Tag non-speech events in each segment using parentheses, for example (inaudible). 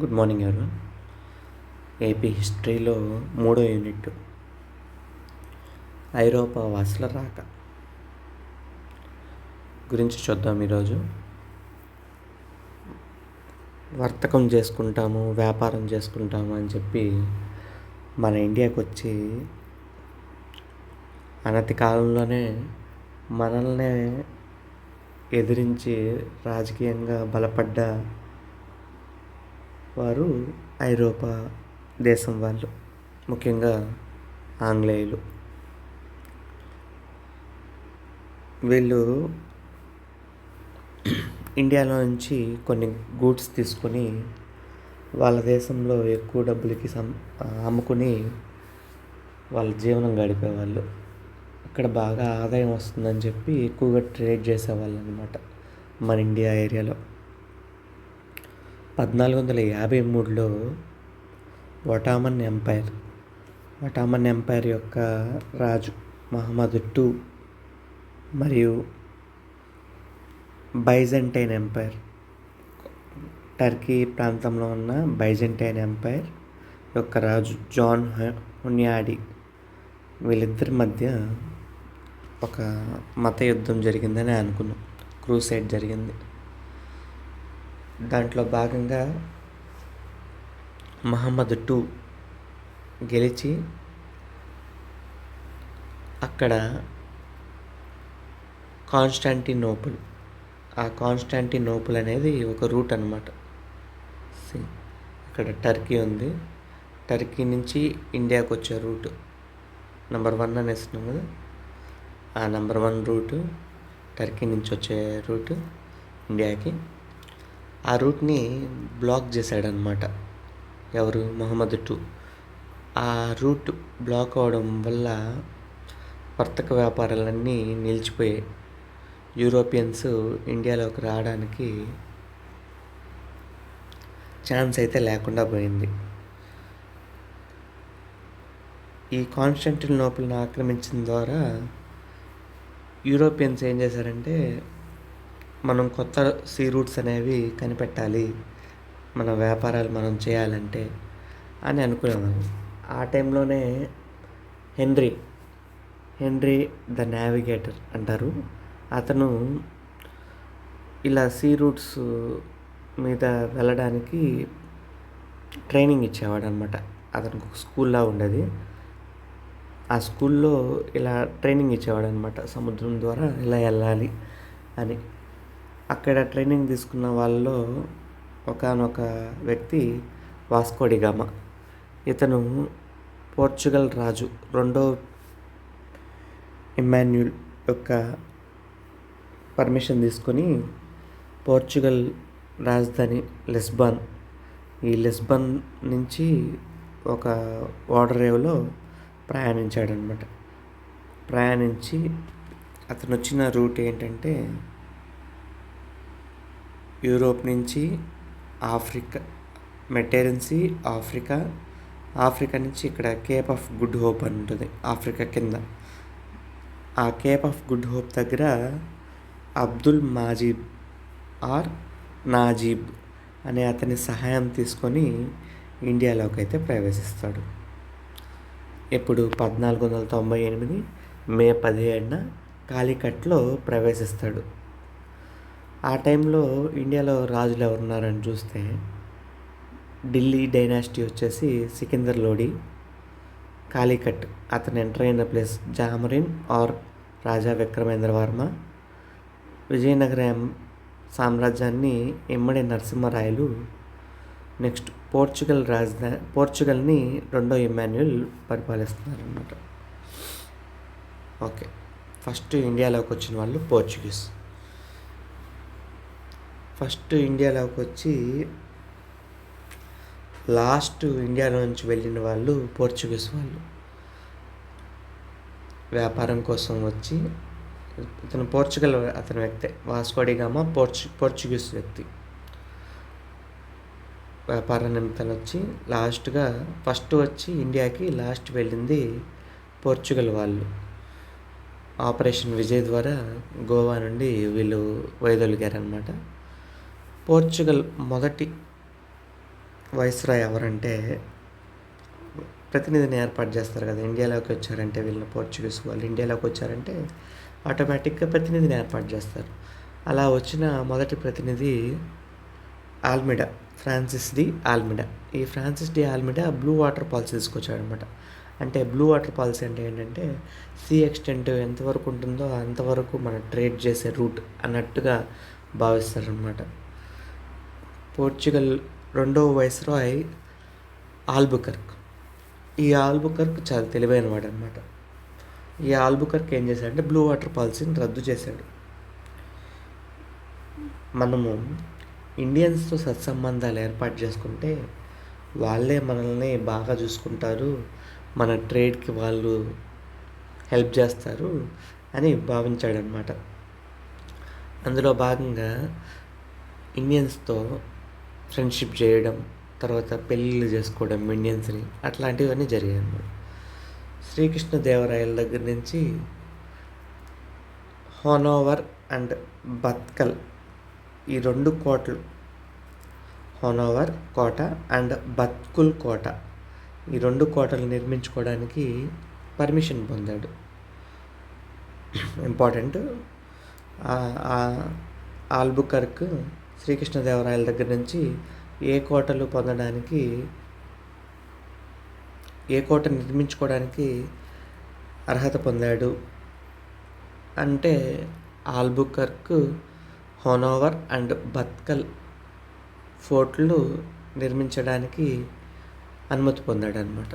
Good morning ఎవరు AP హిస్టరీలో మూడో యూనిట్ ఐరోపా వాసుల రాక. గురించి చూద్దాం ఈరోజు. వర్తకం చేసుకుంటాము వ్యాపారం చేసుకుంటాము అని చెప్పి మన ఇండియాకి వచ్చి అనతి కాలంలోనే మనల్నే ఎదిరించి రాజకీయంగా బలపడ్డ వారు ఐరోపా దేశం వాళ్ళు ముఖ్యంగా ఆంగ్లేయులు. వీళ్ళు ఇండియాలో నుంచి కొన్ని గూడ్స్ తీసుకొని వాళ్ళ దేశంలో ఎక్కువ డబ్బులకి సం అమ్ముకుని వాళ్ళ జీవనం గడిపేవాళ్ళు. అక్కడ బాగా ఆదాయం వస్తుందని చెప్పి ఎక్కువగా ట్రేడ్ చేసేవాళ్ళు అనమాట మన ఇండియా ఏరియాలో. పద్నాలుగు వందల యాభై మూడులో ఒటామన్ ఎంపైర్ ఒటామన్ ఎంపైర్ యొక్క రాజు మహమ్మద్ టూ మరియు బైజెంటైన్ ఎంపైర్. టర్కీ ప్రాంతంలో ఉన్న బైజెంటైన్ ఎంపైర్ యొక్క రాజు జాన్ హున్యాడి వీళ్ళిద్దరి మధ్య ఒక మత యుద్ధం జరిగిందని అనుకున్నాం. క్రూసైడ్ జరిగింది. దాంట్లో భాగంగా మహమ్మద్ టూ గెలిచి అక్కడ కాన్స్టాంటినోపుల్. ఆ కాన్స్టాంటినోపుల్ అనేది ఒక రూట్ అనమాట ఇక్కడ టర్కీ ఉంది. టర్కీ నుంచి ఇండియాకి వచ్చే రూట్. నెంబర్ వన్ అనేస్తున్నాం కదా. ఆ నెంబర్ వన్ రూటు టర్కీ నుంచి వచ్చే రూటు ఇండియాకి. ఆ రూట్ని బ్లాక్ చేశాడనమాట ఎవరు? మొహమ్మద్ టూ. ఆ రూట్ బ్లాక్ అవడం వల్ల వర్తక వ్యాపారాలన్నీ నిలిచిపోయాయి యూరోపియన్స్ ఇండియాలోకి రావడానికి ఛాన్స్ అయితే లేకుండా పోయింది. ఈ కాన్స్టంటినోపుల్ని ఆక్రమించిన ద్వారా యూరోపియన్స్ ఏం చేశారంటే మనం కొత్త సీ రూట్స్ అనేవి కనిపెట్టాలి. మన వ్యాపారాలు మనం చేయాలంటే అని అనుకునేవాళ్ళు. ఆ టైంలోనే హెన్రీ హెన్రీ ద నావిగేటర్ అంటారు. అతను ఇలా సీ రూట్స్ మీద వెళ్ళడానికి ట్రైనింగ్ ఇచ్చేవాడు అనమాట అతనికి ఒక స్కూల్లా ఉండేది. ఆ స్కూల్లో ఇలా ట్రైనింగ్ ఇచ్చేవాడు అనమాట సముద్రం ద్వారా ఇలా వెళ్ళాలి అని. అక్కడ ట్రైనింగ్ తీసుకున్న వాళ్ళలో ఒకనొక వ్యక్తి వాస్కోడిగామ ఇతను పోర్చుగల్ రాజు రెండో ఇమాన్యుల్ యొక్క పర్మిషన్ తీసుకొని పోర్చుగల్ రాజధాని లెస్బాన్. ఈ లెస్బాన్ నుంచి ఒక వాటర్ రేవ్లో ప్రయాణించాడనమాట ప్రయాణించి అతను వచ్చిన రూట్ ఏంటంటే యూరోప్ నుంచి ఆఫ్రికా మెటేరెన్సీ ఆఫ్రికా ఆఫ్రికా నుంచి ఇక్కడ కేప్ ఆఫ్ గుడ్ హోప్ అని ఉంటుంది ఆఫ్రికా కింద. ఆ కేప్ ఆఫ్ గుడ్ హోప్ దగ్గర అబ్దుల్ మాజీబ్ ఆర్ నాజీబ్ అనే అతని సహాయం తీసుకొని ఇండియాలోకి అయితే ప్రవేశిస్తాడు. ఇప్పుడు పద్నాలుగు వందల తొంభై ఎనిమిది మే పదిహేడున కాలికట్లో ప్రవేశిస్తాడు. ఆ టైంలో ఇండియాలో రాజులు ఎవరున్నారని చూస్తే ఢిల్లీ డైనాసిటీ వచ్చేసి సికిందర్ లోడి కాలికట్. అతను ఎంటర్ అయిన ప్లేస్ జామరిన్ ఆర్ రాజా విక్రమేంద్ర వర్మ. విజయనగరం సామ్రాజ్యాన్ని ఇమ్మడి నరసింహరాయలు నెక్స్ట్ పోర్చుగల్ రాజధాని పోర్చుగల్ని రెండో ఇమాన్యుల్ పరిపాలిస్తున్నారన్నమాట. ఓకే. ఫస్ట్ ఇండియాలోకి వచ్చిన వాళ్ళు పోర్చుగీస్. ఫస్ట్ ఇండియాలోకి వచ్చి లాస్ట్ ఇండియాలో నుంచి వెళ్ళిన వాళ్ళు పోర్చుగీస్ వాళ్ళు. వ్యాపారం కోసం వచ్చి ఇతను పోర్చుగల్ అతని వ్యక్తే వాస్కోడిగామా పోర్చు పోర్చుగీస్ వ్యక్తి. వ్యాపార నిమిత్తాలు వచ్చి లాస్ట్గా ఫస్ట్ వచ్చి ఇండియాకి లాస్ట్ వెళ్ళింది పోర్చుగల్ వాళ్ళు. ఆపరేషన్ విజయ్ ద్వారా గోవా నుండి వీళ్ళు వైదొలిగారనమాట పోర్చుగల్ మొదటి వైస్రాయ్ ఎవరంటే ప్రతినిధిని ఏర్పాటు చేస్తారు కదా. ఇండియాలోకి వచ్చారంటే వీళ్ళని పోర్చుగీస్ వాళ్ళు ఇండియాలోకి వచ్చారంటే ఆటోమేటిక్గా ప్రతినిధిని ఏర్పాటు చేస్తారు. అలా వచ్చిన మొదటి ప్రతినిధి ఆల్మిడా ఫ్రాన్సిస్ డి ఆల్మిడా. ఈ Francis de Almeida blue water policy తీసుకొచ్చాడు అనమాట అంటే బ్లూ వాటర్ పాలసీ అంటే ఏంటంటే సీ ఎక్స్టెంట్ ఎంతవరకు ఉంటుందో అంతవరకు మనం ట్రేడ్ చేసే రూట్ అన్నట్టుగా భావిస్తారనమాట. పోర్చుగల్ రెండవ వైస్రాయ్ ఆల్బుకర్క్. ఈ ఆల్బుకర్క్ చాలా తెలివైన వాడు అనమాట ఈ ఆల్బుకర్క్ ఏం చేశాడంటే బ్లూ వాటర్ పాలసీని రద్దు చేశాడు. మనము ఇండియన్స్తో సత్సంబంధాలు ఏర్పాటు చేసుకుంటే వాళ్ళే మనల్ని బాగా చూసుకుంటారు మన ట్రేడ్కి వాళ్ళు హెల్ప్ చేస్తారు అని భావించాడనమాట అందులో భాగంగా ఇండియన్స్తో ఫ్రెండ్షిప్ చేయడం తర్వాత పెళ్ళిళ్ళు చేసుకోవడం ఇండియన్స్ని అట్లాంటివన్నీ జరిగాయి అన్నమాట శ్రీకృష్ణదేవరాయల దగ్గర నుంచి హోనోవర్ అండ్ బత్కల్ ఈ రెండు కోటలు. హోనోవర్ కోట అండ్ బత్కుల్ కోట ఈ రెండు కోటలు నిర్మించుకోవడానికి పర్మిషన్ పొందాడు. ఇంపార్టెంట్. ఆల్బుకర్క్ శ్రీకృష్ణదేవరాయల దగ్గర నుంచి ఏ కోటలు పొందడానికి ఏ కోట నిర్మించుకోవడానికి అర్హత పొందాడు అంటే ఆల్బుకర్క్ హోనోవర్ అండ్ బత్కల్ ఫోర్ట్లు నిర్మించడానికి అనుమతి పొందాడు అనమాట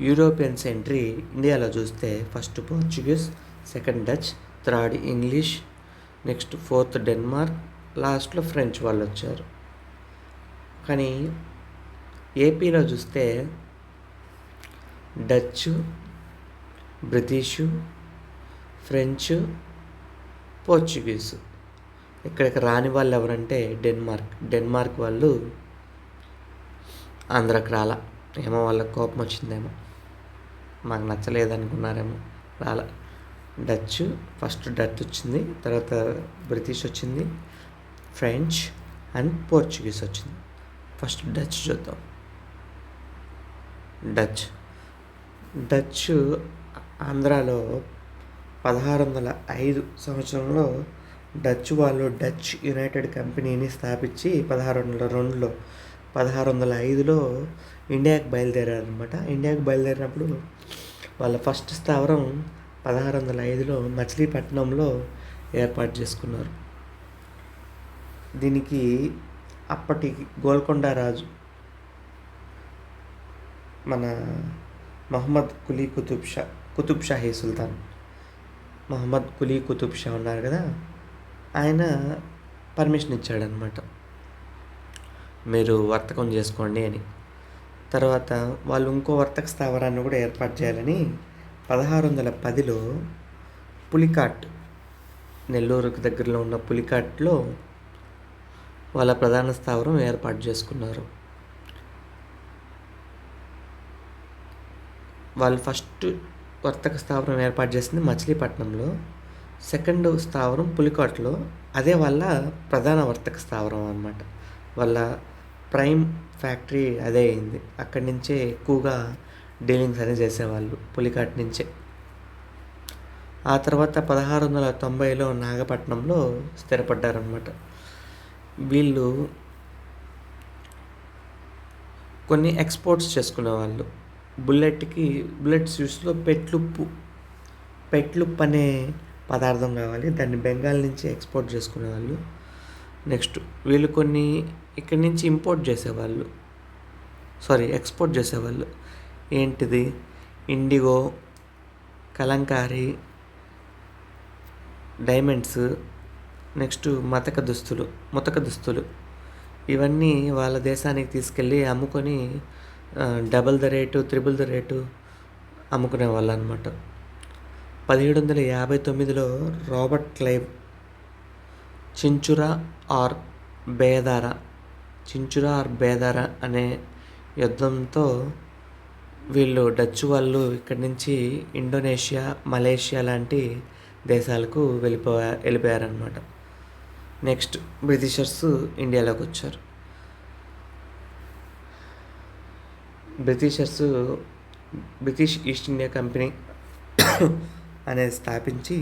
యూరోపియన్స్ ఎంట్రీ ఇండియాలో చూస్తే first Portuguese second Dutch third English next fourth Denmark లాస్ట్లో ఫ్రెంచ్ వాళ్ళు వచ్చారు కానీ ఏపీలో చూస్తే డచ్ బ్రిటిషు ఫ్రెంచ్ పోర్చుగీస్. ఇక్కడికి రాని వాళ్ళు ఎవరంటే డెన్మార్క్. డెన్మార్క్ వాళ్ళు ఆంధ్రాకి రాలా. ఏమో వాళ్ళకి కోపం వచ్చిందేమో మాకు నచ్చలేదు అనుకున్నారేమో రాలా. డచ్ ఫస్ట్ డచ్ వచ్చింది తర్వాత బ్రిటిష్ వచ్చింది ఫ్రెంచ్ అండ్ పోర్చుగీస్ వచ్చింది. ఫస్ట్ డచ్ చూద్దాం. డచ్. డచ్ ఆంధ్రాలో పదహారు వందల ఐదు సంవత్సరంలో డచ్ వాళ్ళు డచ్ యునైటెడ్ కంపెనీని స్థాపించి పదహారు వందల రెండులో పదహారు వందల ఐదులో ఇండియాకి బయలుదేరారు అనమాట ఇండియాకి బయలుదేరినప్పుడు వాళ్ళ ఫస్ట్ స్థావరం పదహారు వందల ఐదులో మచిలీపట్నంలో ఏర్పాటు చేసుకున్నారు. దీనికి అప్పటి గోల్కొండ రాజు మన మహమ్మద్ కులీ కుతుబ్ షా కుతుబ్ షాహీ సుల్తాన్. మహమ్మద్ కులీ కుతుబ్ షా ఉన్నారు కదా ఆయన పర్మిషన్ ఇచ్చాడనమాట మీరు వర్తకం చేసుకోండి అని. తర్వాత వాళ్ళు ఇంకో వర్తక స్థావరాన్ని కూడా ఏర్పాటు చేయాలని పదహారు వందల పదిలో పులికాట్ నెల్లూరుకు దగ్గరలో ఉన్న పులికాట్లో వాళ్ళ ప్రధాన స్థావరం ఏర్పాటు చేసుకున్నారు. వాళ్ళు ఫస్ట్ వర్తక స్థావరం ఏర్పాటు చేసింది మచిలీపట్నంలో సెకండ్ స్థావరం పులికాట్లో. అదే వాళ్ళ ప్రధాన వర్తక స్థావరం అనమాట వాళ్ళ ప్రైమ్ ఫ్యాక్టరీ అదే అయింది. అక్కడి నుంచే ఎక్కువగా డీలింగ్స్ అనేది చేసేవాళ్ళు పులికాట్ నుంచే. ఆ తర్వాత పదహారు వందల తొంభైలో నాగపట్నంలో స్థిరపడ్డారనమాట వీళ్ళు కొన్ని ఎక్స్పోర్ట్స్ చేసుకునేవాళ్ళు. బుల్లెట్కి బుల్లెట్ స్వీట్స్లో పెట్లుప్పు. పెట్లుప్పు అనే పదార్థం కావాలి. దాన్ని బెంగాల్ నుంచి ఎక్స్పోర్ట్ చేసుకునేవాళ్ళు. నెక్స్ట్ వీళ్ళు కొన్ని ఇక్కడి నుంచి ఇంపోర్ట్ చేసేవాళ్ళు. సారీ ఎక్స్పోర్ట్ చేసేవాళ్ళు. ఏంటిది? ఇండిగో కలంకారీ డైమండ్స్ నెక్స్ట్ మతక దుస్తులు ముతక దుస్తులు. ఇవన్నీ వాళ్ళ దేశానికి తీసుకెళ్ళి అమ్ముకొని double the rate triple the rate అమ్ముకునే వాళ్ళు అనమాట పదిహేడు వందల యాభై తొమ్మిదిలో Robert Clive Chinsurah or Bedara Chinsurah or Bedara అనే యుద్ధంతో వీళ్ళు డచ్ వాళ్ళు ఇక్కడి నుంచి ఇండోనేషియా మలేషియా లాంటి దేశాలకు వెళ్ళిపో వెళ్ళిపోయారనమాట నెక్స్ట్ బ్రిటిషర్స్ ఇండియాలోకి వచ్చారు. Britishers British East India Company (coughs) అనేది స్థాపించి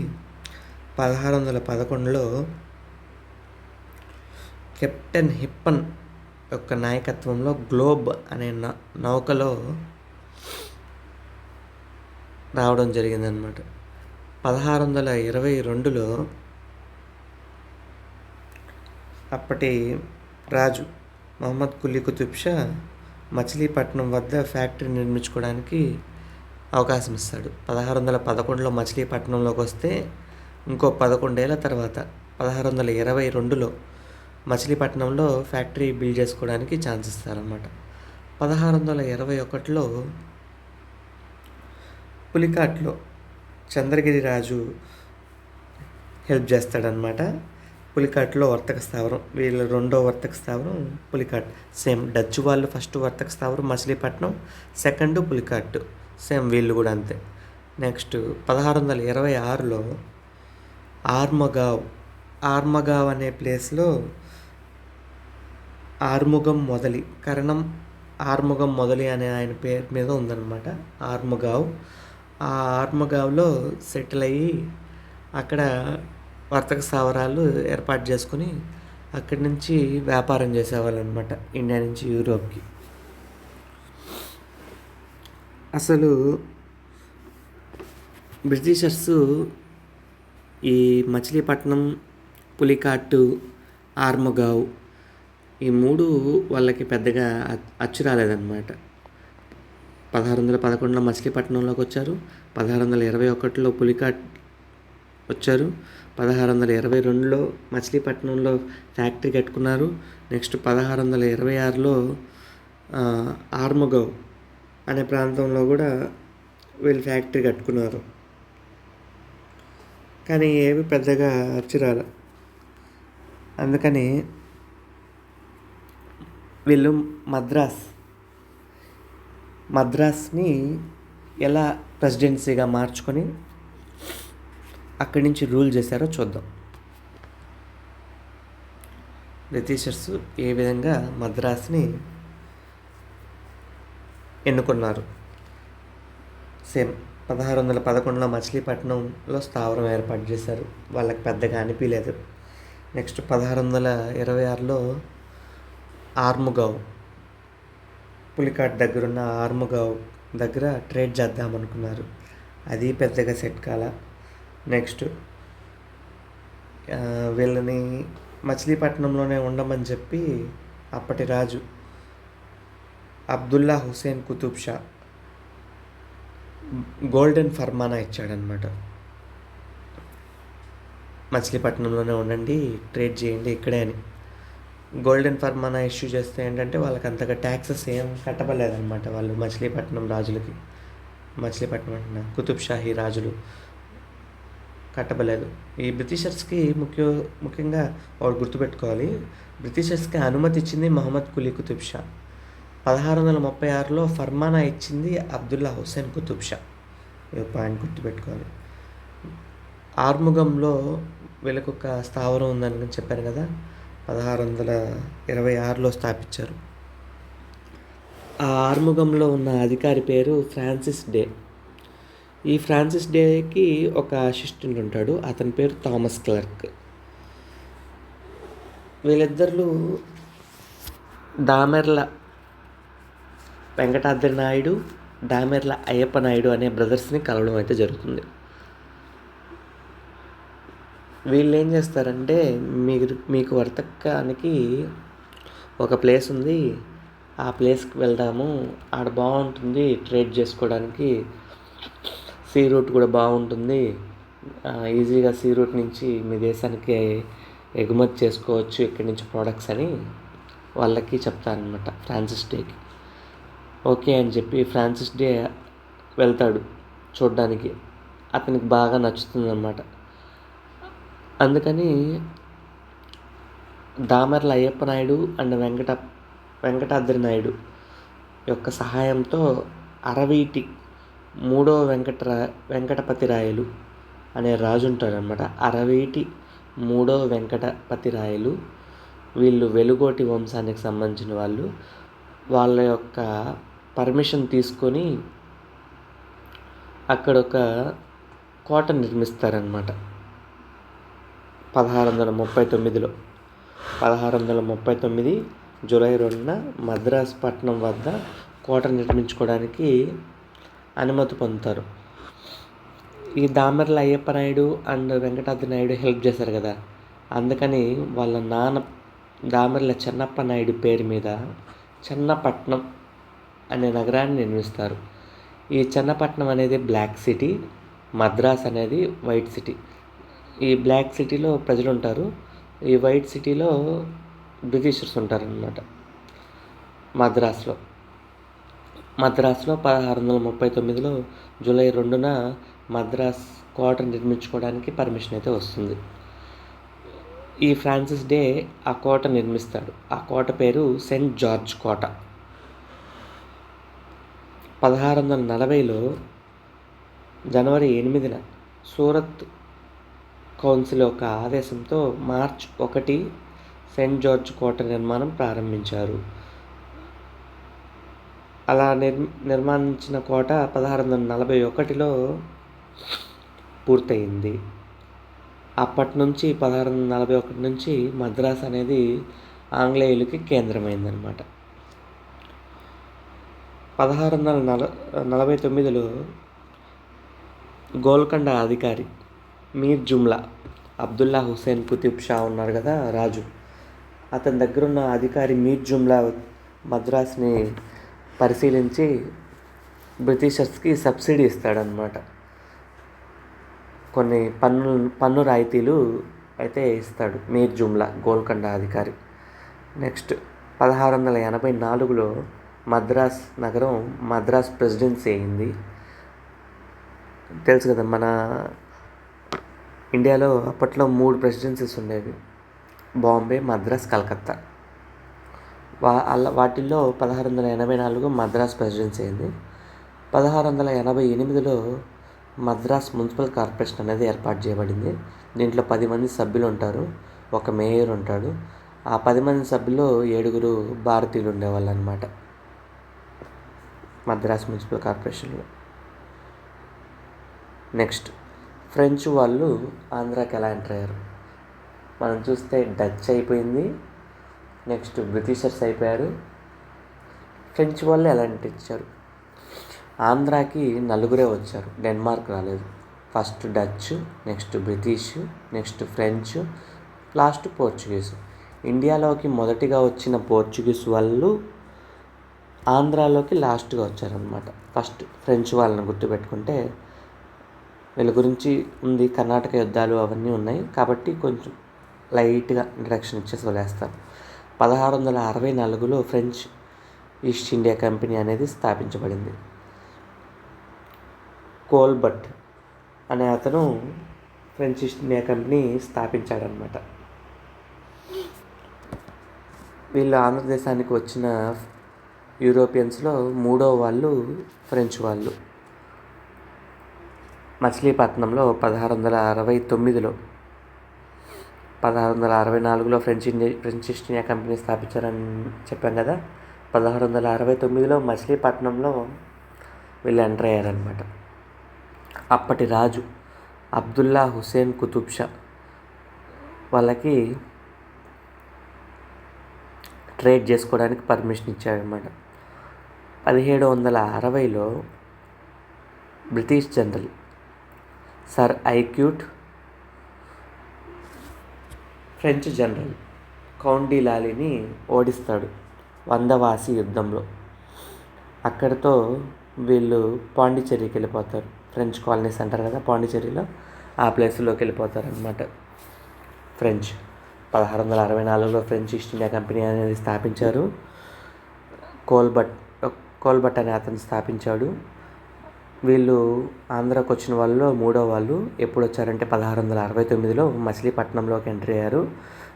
పదహారు వందల పదకొండులో కెప్టెన్ హిప్పన్ యొక్క నాయకత్వంలో గ్లోబ్ అనే న- నౌకలో రావడం జరిగిందనమాట పదహారు వందల ఇరవై రెండులో అప్పటి రాజు మహమ్మద్ కులీ కుతుబ్ షా మచిలీపట్నం వద్ద ఫ్యాక్టరీ నిర్మించుకోవడానికి అవకాశం ఇస్తాడు. పదహారు వందల పదకొండులో మచిలీపట్నంలోకి వస్తే ఇంకో పదకొండేళ్ళ తర్వాత పదహారు వందల ఇరవై రెండులో మచిలీపట్నంలో ఫ్యాక్టరీ బిల్డ్ చేసుకోవడానికి ఛాన్స్ ఇస్తారన్నమాట. పదహారు వందల ఇరవై ఒకటిలో పులికాట్లో చంద్రగిరి రాజు హెల్ప్ చేస్తాడనమాట పులికాట్లో వర్తక స్థావరం వీళ్ళ రెండో వర్తక స్థావరం పులికాట్. సేమ్ డచ్ వాళ్ళు ఫస్ట్ వర్తక స్థావరం మచిలీపట్నం సెకండ్ పులికాట్. సేమ్ వీళ్ళు కూడా అంతే. నెక్స్ట్ పదహారు వందల ఇరవై ఆరులో ఆర్మగావ్ ఆర్మగావ్ అనే ప్లేస్లో ఆర్ముగం మొదలి కరణం ఆర్ముగం మొదలి అనే ఆయన పేరు మీద ఉందన్నమాట. ఆర్ముగావ్. ఆ ఆర్ముగావ్లో సెటిల్ అయ్యి అక్కడ వర్తక స్థావరాలు ఏర్పాటు చేసుకుని అక్కడి నుంచి వ్యాపారం చేసేవాళ్ళు అనమాట ఇండియా నుంచి యూరోప్కి. అసలు బ్రిటిషర్స్ ఈ మచిలీపట్నం పులికాటు ఆర్మగావ్ ఈ మూడు వాళ్ళకి పెద్దగా అచ్చు రాలేదన్నమాట పదహారు వందల పదకొండులో మచిలీపట్నంలోకి వచ్చారు పదహారు వందల ఇరవై ఒకటిలో పులికాట్ వచ్చారు. పదహారు వందల ఇరవై రెండులో మచిలీపట్నంలో ఫ్యాక్టరీ కట్టుకున్నారు. నెక్స్ట్ పదహారు వందల ఇరవై ఆరులో ఆర్మగవ్ అనే ప్రాంతంలో కూడా వీళ్ళు ఫ్యాక్టరీ కట్టుకున్నారు. కానీ ఏవి పెద్దగా అచ్చిరాల అందుకని వీళ్ళు మద్రాస్ మద్రాస్ని ఎలా ప్రెసిడెన్సీగా మార్చుకొని అక్కడి నుంచి రూల్ చేశారో చూద్దాం. బ్రిటిషర్స్ ఏ విధంగా మద్రాస్ని ఎన్నుకున్నారు? సేమ్ పదహారు వందల పదకొండులో మచిలీపట్నంలో స్థావరం ఏర్పాటు చేశారు. వాళ్ళకి పెద్దగా అనిపించలేదు నెక్స్ట్ పదహారు వందల ఇరవై ఆరులో ఆర్ముగావ్ పులికాట్ దగ్గరున్న ఆర్ముగావ్ దగ్గర ట్రేడ్ చేద్దాం అనుకున్నారు అది పెద్దగా సెట్ కాల. నెక్స్ట్ వీళ్ళని మచిలీపట్నంలోనే ఉండమని చెప్పి అప్పటి రాజు అబ్దుల్లా హుసేన్ కుతుబ్ షా గోల్డెన్ ఫర్మానా ఇచ్చాడనమాట మచిలీపట్నంలోనే ఉండండి ట్రేడ్ చేయండి ఇక్కడే అని. గోల్డెన్ ఫర్మానా ఇష్యూ చేస్తే ఏంటంటే వాళ్ళకి అంతగా ట్యాక్సెస్ ఏం కట్టబడలేదన్నమాట వాళ్ళు మచిలీపట్నం రాజులకి. మచిలీపట్నం అంటున్నా కుతుబ్ షాహీ రాజులు. కట్టబలేదు ఈ బ్రిటిషర్స్కి ముఖ్య ముఖ్యంగా వాడు గుర్తుపెట్టుకోవాలి. బ్రిటిషర్స్కి అనుమతి ఇచ్చింది మహమ్మద్ కులీ కుతుబ్ షా. పదహారు వందల ముప్పై ఆరులో ఫర్మానా ఇచ్చింది అబ్దుల్లా హుస్సేన్ కుతుబ్ షా. ఈ పాయింట్ గుర్తుపెట్టుకోవాలి. ఆర్ముగంలో వీళ్ళకి ఒక స్థావరం ఉందని చెప్పాను కదా. పదహారు వందల ఇరవై ఆరులో స్థాపించారు. ఆ ఆర్ముగంలో ఉన్న అధికారి పేరు ఫ్రాన్సిస్ డే. ఈ ఫ్రాన్సిస్ డేకి ఒక అసిస్టెంట్ ఉంటాడు అతని పేరు థామస్ క్లర్క్. వీళ్ళిద్దరు దామెర్ల వెంకటాద్రి నాయుడు దామెర్ల అయ్యప్ప నాయుడు అనే బ్రదర్స్ని కలవడం అయితే జరుగుతుంది. వీళ్ళు ఏం చేస్తారంటే మీరు మీకు వర్తకానికి ఒక ప్లేస్ ఉంది. ఆ ప్లేస్కి వెళ్దాము. ఆడ బాగుంటుంది. ట్రేడ్ చేసుకోవడానికి సీ రూట్ కూడా బాగుంటుంది. ఈజీగా సీ రూట్ నుంచి మీ దేశానికి ఎగుమతి చేసుకోవచ్చు. ఇక్కడి నుంచి ప్రోడక్ట్స్ అని వాళ్ళకి చెప్తారనమాట ఫ్రాన్సిస్ డేకి. ఓకే అని చెప్పి ఫ్రాన్సిస్ డే వెళ్తాడు చూడ్డానికి. అతనికి బాగా నచ్చుతుంది అనమాట అందుకని దామర్ల అయ్యప్ప నాయుడు అండ్ వెంకట వెంకటాద్రి నాయుడు యొక్క సహాయంతో అరవీటి మూడో వెంకటరా వెంకటపతి రాయలు అనే రాజు ఉంటారనమాట అరవీటి మూడో వెంకటపతి రాయలు వీళ్ళు వెలుగోటి వంశానికి సంబంధించిన వాళ్ళు. వాళ్ళ యొక్క పర్మిషన్ తీసుకొని అక్కడ ఒక కోట నిర్మిస్తారనమాట పదహారు వందల ముప్పై తొమ్మిదిలో. పదహారు వందల ముప్పై తొమ్మిది జూలై రెండున మద్రాసు పట్టణం వద్ద కోట నిర్మించుకోవడానికి అనుమతి పొందుతారు. ఈ దామెర్ల అయ్యప్ప నాయుడు అండ్ వెంకటాద్రి నాయుడు హెల్ప్ చేశారు కదా. అందుకని వాళ్ళ నాన్న దామెర్ల చెన్నప్ప నాయుడు పేరు మీద చెన్నపట్నం అనే నగరాన్ని నిర్మిస్తారు. ఈ చెన్నపట్నం అనేది బ్లాక్ సిటీ మద్రాస్ అనేది వైట్ సిటీ. ఈ బ్లాక్ సిటీలో ప్రజలు ఉంటారు ఈ వైట్ సిటీలో బ్రిటిషర్స్ ఉంటారనమాట మద్రాస్లో. మద్రాసులో పదహారు వందల ముప్పై తొమ్మిదిలో జూలై రెండున మద్రాస్ కోట నిర్మించుకోవడానికి పర్మిషన్ అయితే వస్తుంది. ఈ ఫ్రాన్సిస్ డే ఆ కోట నిర్మిస్తాడు. ఆ కోట పేరు సెయింట్ జార్జ్ కోట. పదహారు వందల నలభైలో జనవరి ఎనిమిదిన సూరత్ కౌన్సిల్ యొక్క ఆదేశంతో మార్చ్ ఒకటి సెయింట్ జార్జ్ కోట నిర్మాణం ప్రారంభించారు. అలా నిర్ నిర్మాణించిన కోట పదహారు వందల నలభై ఒకటిలో పూర్తయింది. అప్పటి నుంచి పదహారు వందల నలభై ఒకటి నుంచి మద్రాస్ అనేది ఆంగ్లేయులకి కేంద్రమైందనమాట పదహారు వందల నల నలభై తొమ్మిదిలో గోల్కొండ అధికారి మీర్ జుమ్లా అబ్దుల్లా హుసేన్ కుతుబ్ షా ఉన్నారు కదా రాజు. అతని దగ్గర ఉన్న అధికారి మీర్ జుమ్లా మద్రాస్ని పరిశీలించి బ్రిటిషర్స్కి సబ్సిడీ ఇస్తాడనమాట కొన్ని పన్ను పన్ను రాయితీలు అయితే ఇస్తాడు మీర్ జుమ్లా గోల్కొండ అధికారి. నెక్స్ట్ పదహారు వందల ఎనభై నాలుగులో మద్రాస్ నగరం మద్రాస్ ప్రెసిడెన్సీ అయింది. తెలుసు కదా మన ఇండియాలో అప్పట్లో మూడు ప్రెసిడెన్సీస్ ఉండేవి. బాంబే మద్రాస్ కలకత్తా. వా అలా వాటిల్లో పదహారు వందల ఎనభై నాలుగు మద్రాస్ ప్రెసిడెన్సీ అయింది. పదహారు వందల ఎనభై ఎనిమిదిలో మద్రాస్ మున్సిపల్ కార్పొరేషన్ అనేది ఏర్పాటు చేయబడింది. దీంట్లో పది మంది సభ్యులు ఉంటారు. ఒక మేయర్ ఉంటాడు. ఆ పది మంది సభ్యులు ఏడుగురు భారతీయులు ఉండేవాళ్ళు అనమాట మద్రాస్ మున్సిపల్ కార్పొరేషన్లో. నెక్స్ట్. ఫ్రెంచ్ వాళ్ళు ఆంధ్రాకి ఎలా ఎంటర్ అయ్యారు? మనం చూస్తే డచ్ అయిపోయింది. నెక్స్ట్ బ్రిటిషర్స్ అయిపోయారు. ఫ్రెంచ్ వాళ్ళు ఎలా ఎంటర్ ఇచ్చారు? ఆంధ్రాకి నలుగురే వచ్చారు. డెన్మార్క్ రాలేదు. First Dutch next British next French last Portuguese. ఇండియాలోకి మొదటిగా వచ్చిన పోర్చుగీస్ వాళ్ళు ఆంధ్రాలోకి లాస్ట్గా వచ్చారనమాట ఫస్ట్ ఫ్రెంచ్ వాళ్ళని గుర్తుపెట్టుకుంటే వీళ్ళ గురించి ఉంది కర్ణాటక యుద్ధాలు అవన్నీ ఉన్నాయి. కాబట్టి కొంచెం లైట్గా ఇంట్రడక్షన్ ఇచ్చేసి వదిలేస్తాను. పదహారు వందల అరవై నాలుగులో ఫ్రెంచ్ ఈస్ట్ ఇండియా కంపెనీ అనేది స్థాపించబడింది. కోల్బట్ అనే అతను ఫ్రెంచ్ ఈస్ట్ ఇండియా కంపెనీ స్థాపించాడనమాట వీళ్ళు ఆంధ్రదేశానికి వచ్చిన యూరోపియన్స్లో మూడో వాళ్ళు ఫ్రెంచ్ వాళ్ళు. మచిలీపట్నంలో పదహారు వందల అరవై తొమ్మిదిలో పదహారు వందల అరవై నాలుగులో French India French East India company స్థాపించారని చెప్పాం కదా. పదహారు వందల అరవై తొమ్మిదిలో మచిలీపట్నంలో వీళ్ళు ఎంటర్ అయ్యారనమాట అప్పటి రాజు అబ్దుల్లా హుసేన్ కుతుబ్ షా వాళ్ళకి ట్రేడ్ చేసుకోవడానికి పర్మిషన్ ఇచ్చాడనమాట పదిహేడు వందల అరవైలో British general sir Eyre Coote French general కౌండీలాలిని ఓడిస్తాడు వందవాసి యుద్ధంలో. అక్కడితో వీళ్ళు పాండిచ్చేరికి వెళ్ళిపోతారు. ఫ్రెంచ్ కాలనీస్ అంటారు కదా పాండిచ్చేరిలో ఆ ప్లేస్లోకి వెళ్ళిపోతారు అనమాట ఫ్రెంచ్ పదహారు వందల అరవై నాలుగులో ఫ్రెంచ్ ఈస్ట్ ఇండియా కంపెనీ అనేది స్థాపించారు. కోల్బట్ కోల్బట్ అనే అతను స్థాపించాడు. వీళ్ళు ఆంధ్రాకి వచ్చిన వాళ్ళు మూడో వాళ్ళు ఎప్పుడు వచ్చారంటే పదహారు వందల అరవై తొమ్మిదిలో మచిలీపట్నంలోకి ఎంట్రీ అయ్యారు.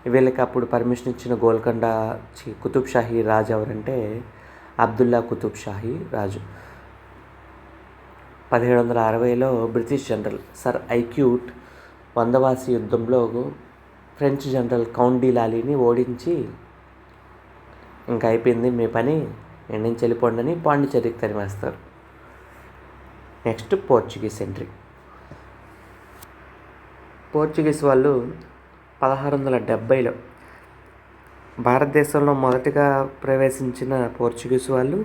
వీళ్ళకి అప్పుడు పర్మిషన్ ఇచ్చిన గోల్కొండ చి కుతుబ్ షాహీ రాజు ఎవరంటే అబ్దుల్లా కుతుబ్ షాహీ రాజు. పదిహేడు వందల అరవైలో British general sir Eyre Coote Vandavasi యుద్ధంలో ఫ్రెంచ్ జనరల్ కౌండీ లాలీని ఓడించి ఇంకా అయిపోయింది మీ పని నేను వెళ్ళిపోండి అని పాండిచేరికి తరిమేస్తారు. Next Portuguese entry. పోర్చుగీస్ వాళ్ళు పదహారు వందల డెబ్భైలో భారతదేశంలో మొదటగా ప్రవేశించిన పోర్చుగీస్ వాళ్ళు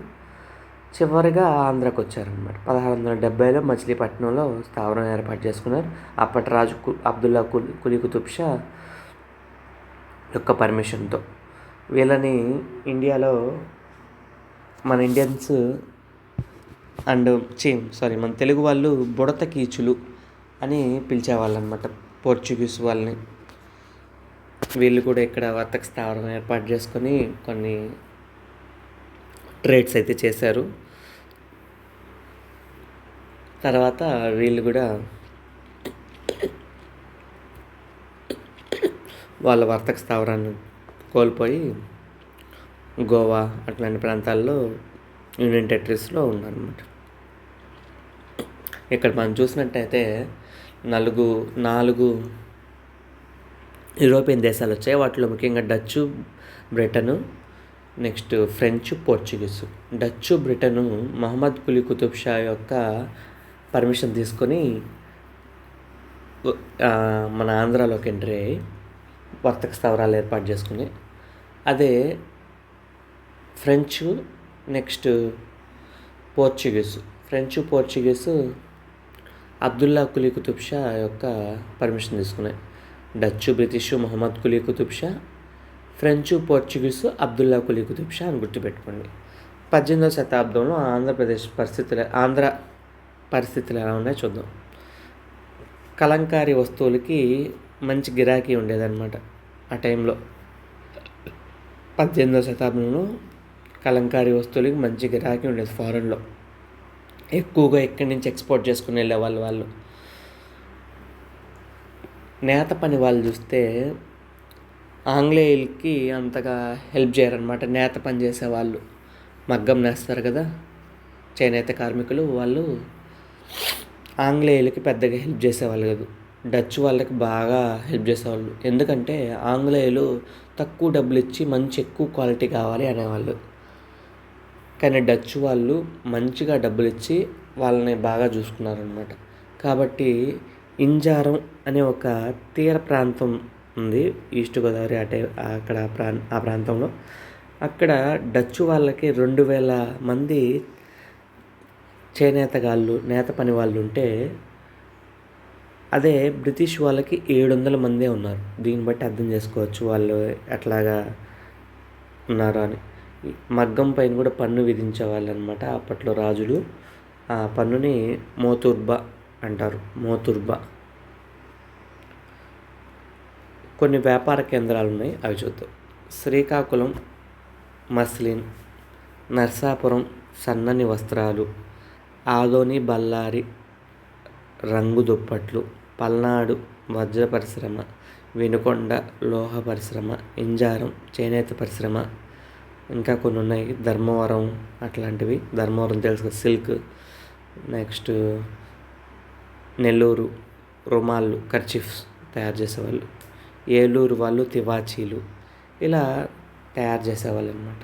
చివరిగా ఆంధ్రాకి వచ్చారనమాట పదహారు వందల డెబ్బైలో మచిలీపట్నంలో స్థావరం ఏర్పాటు చేసుకున్నారు. అప్పటి రాజు కు అబ్దుల్లా కులి కులీ కుతుబ్ షా యొక్క పర్మిషన్తో. వీళ్ళని ఇండియాలో మన ఇండియన్స్ అండ్ చీ సారీ మన తెలుగు వాళ్ళు బుడత కీచులు అని పిలిచేవాళ్ళు అనమాట పోర్చుగీస్ వాళ్ళని. వీళ్ళు కూడా ఇక్కడ వర్తక స్థావరం ఏర్పాటు చేసుకొని కొన్ని ట్రేడ్స్ అయితే చేశారు. తర్వాత వీళ్ళు కూడా వాళ్ళ వర్తక స్థావరాన్ని కోల్పోయి గోవా అట్లాంటి ప్రాంతాల్లో యూనియన్ టెరిటరీస్లో ఉన్నారన్నమాట ఇక్కడ మనం చూసినట్టయితే నలుగు నాలుగు యూరోపియన్ దేశాలు వచ్చాయి. వాటిలో ముఖ్యంగా Dutch Britain next French Portuguese. Dutch Britain Muhammad Quli Qutb Shah యొక్క పర్మిషన్ తీసుకొని మన ఆంధ్రాలోకి ఎంట్రీ అయ్యి వర్తక స్థావరాలు ఏర్పాటు చేసుకుని అదే French next Portuguese. French Portuguese Abdullah Quli Qutb Shah యొక్క permission తీసుకున్నాయి. Dutch British Muhammad Quli Qutb Shah French Portuguese Abdullah Quli Qutb Shah అని గుర్తుపెట్టుకోండి. పద్దెనిమిదవ శతాబ్దంలో ఆంధ్రప్రదేశ్ పరిస్థితులు ఆంధ్ర పరిస్థితులు ఎలా ఉన్నాయో చూద్దాం. కలంకారీ వస్తువులకి మంచి గిరాకీ ఉండేదన్నమాట ఆ టైంలో. పద్దెనిమిదవ శతాబ్దంలో కలంకారీ వస్తువులకి మంచి గిరాకీ ఉండేది ఫారెన్లో. ఎక్కువగా ఎక్కడి నుంచి ఎక్స్పోర్ట్ చేసుకుని వెళ్ళేవాళ్ళు వాళ్ళు. నేత పని వాళ్ళు చూస్తే ఆంగ్లేయులకి అంతగా హెల్ప్ చేయరనమాట నేత పని చేసేవాళ్ళు మగ్గం నేస్తారు కదా చేనేత కార్మికులు వాళ్ళు. ఆంగ్లేయులకి పెద్దగా హెల్ప్ చేసేవాళ్ళు కాదు. డచ్ వాళ్ళకి బాగా హెల్ప్ చేసేవాళ్ళు ఎందుకంటే ఆంగ్లేయులు తక్కువ డబ్బులు ఇచ్చి మంచి ఎక్కువ క్వాలిటీ కావాలి అనేవాళ్ళు. కానీ డచ్ వాళ్ళు మంచిగా డబ్బులు ఇచ్చి వాళ్ళని బాగా చూసుకున్నారనమాట కాబట్టి ఇంజారం అనే ఒక తీర ప్రాంతం ఉంది ఈస్ట్ గోదావరి అటే అక్కడ ప్రాం ఆ ప్రాంతంలో. అక్కడ డచ్ వాళ్ళకి రెండు వేల మంది చేనేతగాళ్ళు నేత పని వాళ్ళు ఉంటే అదే బ్రిటిష్ వాళ్ళకి ఏడు వందల మందే ఉన్నారు. దీన్ని బట్టి అర్థం చేసుకోవచ్చు వాళ్ళు ఎట్లాగా ఉన్నారు అని. మగ్గం పైన కూడా పన్ను విధించేవాళ్ళు అనమాట అప్పట్లో రాజులు. ఆ పన్నుని మోతుర్బా అంటారు. మోతుర్బా కొన్ని వ్యాపార కేంద్రాలు ఉన్నాయి. అవి చూద్దాం. శ్రీకాకుళం మస్లిన్ నర్సాపురం సన్నని వస్త్రాలు ఆదోని బళ్ళారి రంగు దుప్పట్లు పల్నాడు వజ్ర పరిశ్రమ వినుకొండ లోహ పరిశ్రమ ఇంజారం చేనేత పరిశ్రమ ఇంకా కొన్ని ఉన్నాయి. ధర్మవరం అట్లాంటివి. ధర్మవరం తెలుసు కదా, సిల్క్. నెక్స్ట్ నెల్లూరు రుమాళ్ళు కర్చీఫ్స్ తయారు చేసేవాళ్ళు. ఏలూరు వాళ్ళు తివాచీలు. ఇలా తయారు చేసేవాళ్ళు అనమాట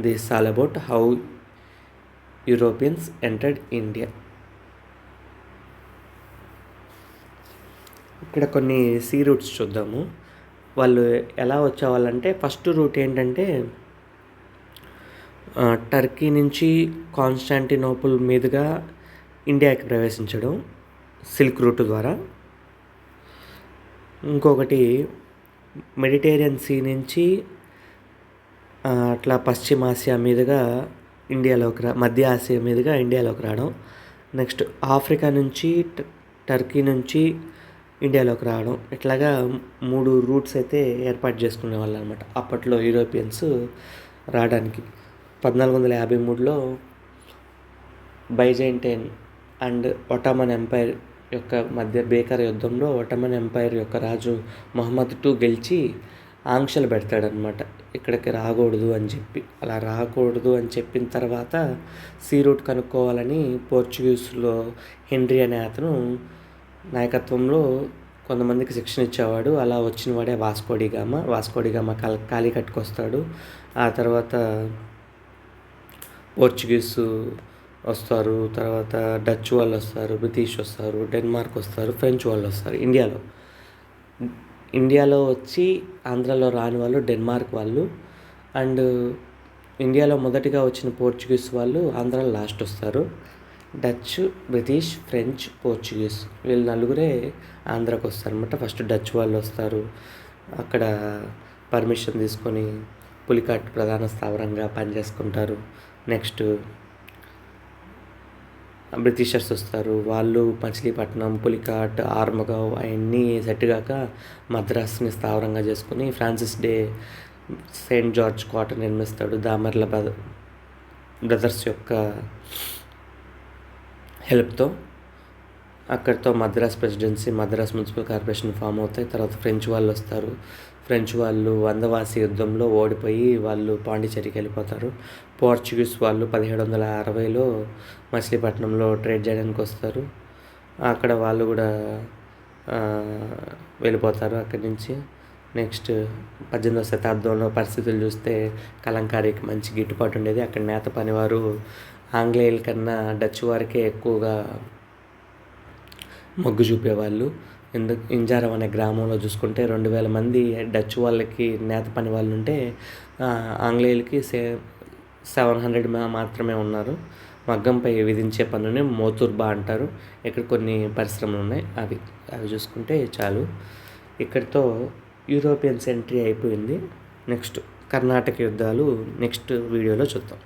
this all about how Europeans entered India ఇక్కడ కొన్ని సీ రూట్స్ చూద్దాము. వాళ్ళు ఎలా వచ్చేవాళ్ళంటే ఫస్ట్ రూట్ ఏంటంటే టర్కీ నుంచి కాన్స్టాంటినోపుల్ మీదుగా ఇండియాకి ప్రవేశించడం సిల్క్ రూట్ ద్వారా. ఇంకొకటి మెడిటేరియన్ సీ నుంచి అట్లా పశ్చిమాసియా మీదుగా ఇండియాలోకి రా మధ్య ఆసియా మీదుగా ఇండియాలోకి రావడం. నెక్స్ట్ ఆఫ్రికా నుంచి టర్కీ నుంచి ఇండియాలోకి రావడం. ఇట్లాగా మూడు రూట్స్ అయితే ఏర్పాటు చేసుకునే వాళ్ళు అనమాట అప్పట్లో యూరోపియన్స్ రావడానికి. పద్నాలుగు వందల యాభై మూడులో బైజైంటైన్ అండ్ ఒటమన్ ఎంపైర్ యొక్క మధ్య బేకర్ యుద్ధంలో ఒటమన్ ఎంపైర్ యొక్క రాజు మహమ్మద్ టూ గెలిచి ఆంక్షలు పెడతాడనమాట ఇక్కడికి రాకూడదు అని చెప్పి. అలా రాకూడదు అని చెప్పిన తర్వాత సీ రూట్ కనుక్కోవాలని పోర్చుగీస్లో హెన్రీ అనే అతను నాయకత్వంలో కొంతమందికి శిక్షణ ఇచ్చేవాడు అలా వచ్చిన వాడే వాస్కోడిగామ వాస్కోడిగామ కాలి కాలి కట్టుకొస్తాడు. ఆ తర్వాత పోర్చుగీస్ వస్తారు తర్వాత డచ్ వాళ్ళు వస్తారు బ్రిటిష్ వస్తారు డెన్మార్క్ వస్తారు ఫ్రెంచ్ వాళ్ళు వస్తారు ఇండియాలో. ఇండియాలో వచ్చి ఆంధ్రాలో రాని వాళ్ళు డెన్మార్క్ వాళ్ళు. అండ్ ఇండియాలో మొదటిగా వచ్చిన పోర్చుగీస్ వాళ్ళు ఆంధ్రాలో లాస్ట్ వస్తారు. Dutch British French Portuguese. వీళ్ళు నలుగురే ఆంధ్రాకి వస్తారు అనమాట ఫస్ట్ డచ్ వాళ్ళు వస్తారు. అక్కడ పర్మిషన్ తీసుకొని పులికాట్ ప్రధాన స్థావరంగా పనిచేసుకుంటారు. నెక్స్ట్ బ్రిటిషర్స్ వస్తారు. వాళ్ళు మచిలీపట్నం పులికాట్ ఆర్మగావ్ అవన్నీ సెట్ కాక మద్రాస్ని స్థావరంగా చేసుకుని ఫ్రాన్సిస్ డే సెయింట్ జార్జ్ కోట నిర్మిస్తాడు. దామర్ల బ్రదర్స్ యొక్క హెల్ప్తో అక్కడితో Madras presidency Madras municipal corporation form అవుతాయి. తర్వాత ఫ్రెంచ్ వాళ్ళు వస్తారు. ఫ్రెంచ్ వాళ్ళు వందవాసి యుద్ధంలో ఓడిపోయి వాళ్ళు పాండిచేరికి వెళ్ళిపోతారు. పోర్చుగీస్ వాళ్ళు పదిహేడు వందల అరవైలో మచిలీపట్నంలో ట్రేడ్ చేయడానికి వస్తారు. అక్కడ వాళ్ళు కూడా వెళ్ళిపోతారు అక్కడి నుంచి. నెక్స్ట్ పద్దెనిమిదవ శతాబ్దంలో పరిస్థితులు చూస్తే కలంకారీకి మంచి గిట్టుబాటు ఉండేది. అక్కడ నేత పనివారు ఆంగ్లేయుల కన్నా డచ్ వారికే ఎక్కువగా మొగ్గు చూపేవాళ్ళు. ఎందుకు ఇంజారం అనే గ్రామంలో చూసుకుంటే రెండు వేల మంది డచ్ వాళ్ళకి నేత పని వాళ్ళు ఉంటే ఆంగ్లేయులకి సే సెవెన్ హండ్రెడ్ మాత్రమే ఉన్నారు. మగ్గంపై విధించే పన్నుని మోతుర్బా అంటారు. ఇక్కడ కొన్ని పరిశ్రమలు ఉన్నాయి. అవి అవి చూసుకుంటే చాలు. ఇక్కడితో యూరోపియన్స్ ఎంట్రీ అయిపోయింది. నెక్స్ట్ కర్ణాటక యుద్ధాలు నెక్స్ట్ వీడియోలో చూద్దాం.